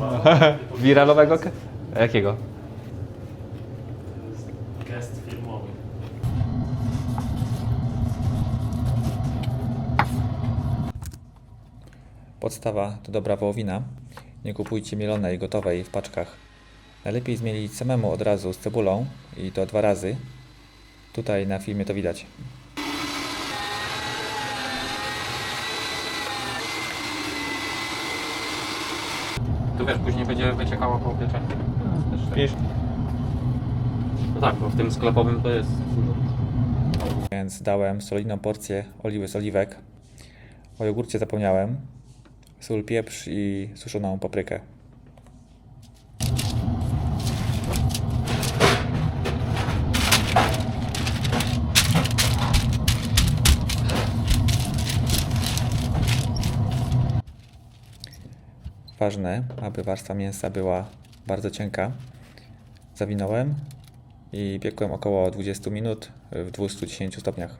Wiralowego? Jakiego? Gest filmowy. Podstawa to dobra wołowina. Nie kupujcie mielonej, gotowej w paczkach. Najlepiej zmielić samemu od razu z cebulą i to dwa razy. Tutaj na filmie to widać. Tu wiesz, później będzie wyciekało po. Wiesz, No tak, bo w tym sklepowym to jest dużo. Więc dałem solidną porcję oliwy z oliwek. O jogurcie zapomniałem. Sól, pieprz i suszoną paprykę. Ważne, aby warstwa mięsa była bardzo cienka. Zawinąłem i piekłem około 20 minut w 210 stopniach.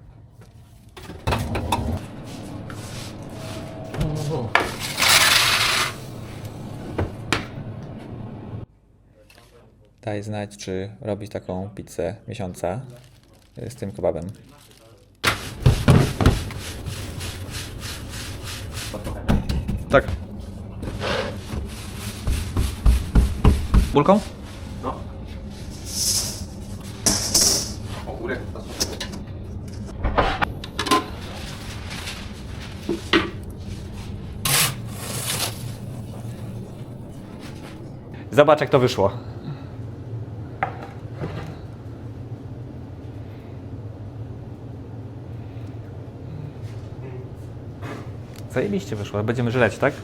Daj znać, czy robić taką pizzę miesiąca y, z tym kebabem. tak. Bulką? No. Ogórek to Zobacz jak to wyszło. Zajebiście wyszło. Będziemy żreć, tak?